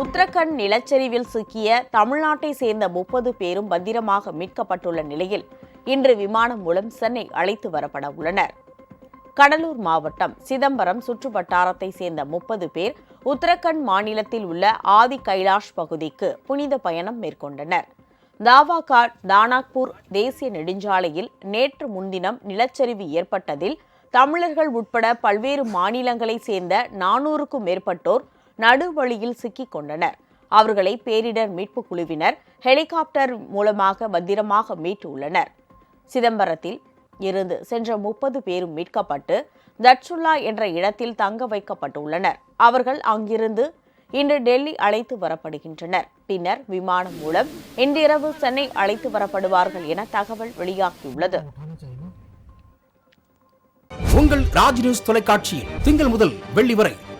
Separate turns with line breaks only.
உத்தரகண்ட் நிலச்சரிவில் சிக்கிய தமிழ்நாட்டை சேர்ந்த முப்பது பேரும் பத்திரமாக மீட்கப்பட்டுள்ள நிலையில் இன்று விமானம் மூலம் சென்னை அழைத்து வரப்பட உள்ளனர். கடலூர் மாவட்டம் சிதம்பரம் சுற்றுவட்டாரத்தை சேர்ந்த முப்பது பேர் உத்தரகண்ட் மாநிலத்தில் உள்ள ஆதி கைலாஷ் பகுதிக்கு புனித பயணம் மேற்கொண்டனர். தாவாகாட் தானாக்பூர் தேசிய நெடுஞ்சாலையில் நேற்று முன்தினம் நிலச்சரிவு ஏற்பட்டதில் தமிழர்கள் உட்பட பல்வேறு மாநிலங்களைச் சேர்ந்த நானூறுக்கும் மேற்பட்டோர் நடுவழியில் சிக்கிக் கொண்டனர். அவர்களை பேரிடர் மீட்புக் குழுவினர் ஹெலிகாப்டர் மூலமாக பத்திரமாக மீட்டுள்ளனர் சிதம்பரத்தில் இருந்து சென்ற முப்பது பேரும் மீட்கப்பட்டு தட்சுல்லா என்ற இடத்தில் தங்க வைக்கப்பட்டுள்ளனர். அவர்கள் அங்கிருந்து இன்று டெல்லி அழைத்து வரப்படுகின்றனர். பின்னர் விமானம் மூலம் இன்றிரவு சென்னை அழைத்து வரப்படுவார்கள் என தகவல் வெளியாகியுள்ளது.
உங்கள் ராஜ் நியூஸ் தொலைக்காட்சியில் திங்கள் முதல் வெள்ளி வரை